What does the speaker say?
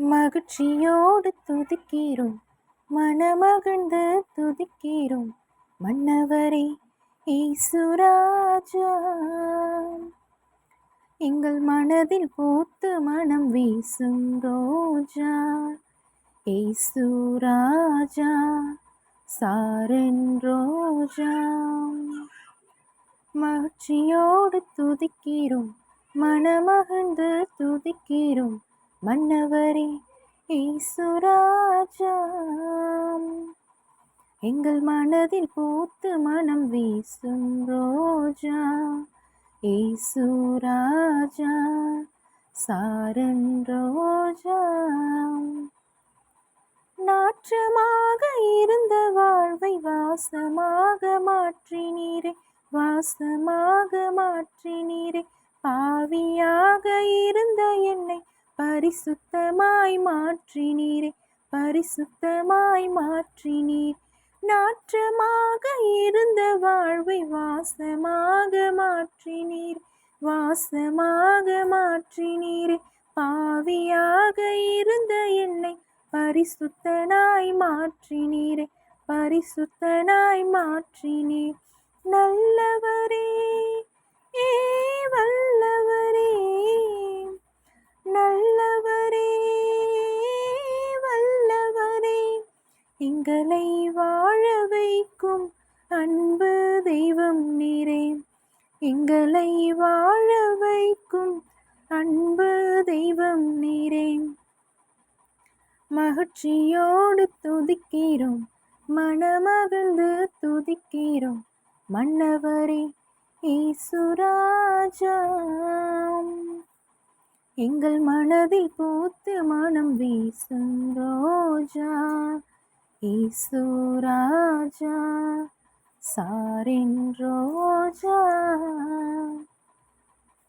மகிழ்ச்சியோடு துதிக்கிறோம். மனமகிழ்ந்து துதிக்கிறோம். மன்னவரே ஈசுராஜா. எங்கள் மனதில் பூத்து மனம் வீசும் ரோஜா. ஏசுராஜா சாரன் ரோஜா. மகிழ்ச்சியோடு துதிக்கிறோம். மனமகிழ்ந்து துதிக்கிறோம். மன்னவரே ஈசுராஜா எங்கள் மனதில் பூத்து மனம் வீசும் ரோஜா ஈசுராஜா சாரன் ரோஜா. நாற்றமாக இருந்த வாழ்வை வாசமாக மாற்றினீரே வாசமாக மாற்றினீரே. பாவியாக இருந்த என்னை பரிசுத்தமாய் மாற்றினீரே பரிசுத்தமாய் மாற்றினீர். நாற்றமாக இருந்த வாழ்வை வாசமாக மாற்றினீர் வாசமாக மாற்றினீரே. பாவியாக இருந்த என்னை பரிசுத்தனாய் மாற்றினீரே பரிசுத்தனாய் மாற்றினீர். நல்லவரே எங்களை வாழ வைக்கும் அன்பு தெய்வம் நீரே. எங்களை வாழ வைக்கும் அன்பு தெய்வம் நீரே. மகிழ்ச்சியோடு துதிக்கிறோம் மனமகிழ்ந்து துதிக்கிறோம் மன்னவரே ஈசுராஜா எங்கள் மனதில் பூத்து மனம் வீசும் ரோஜா. ஈசுராஜா சாரின் ரோஜா.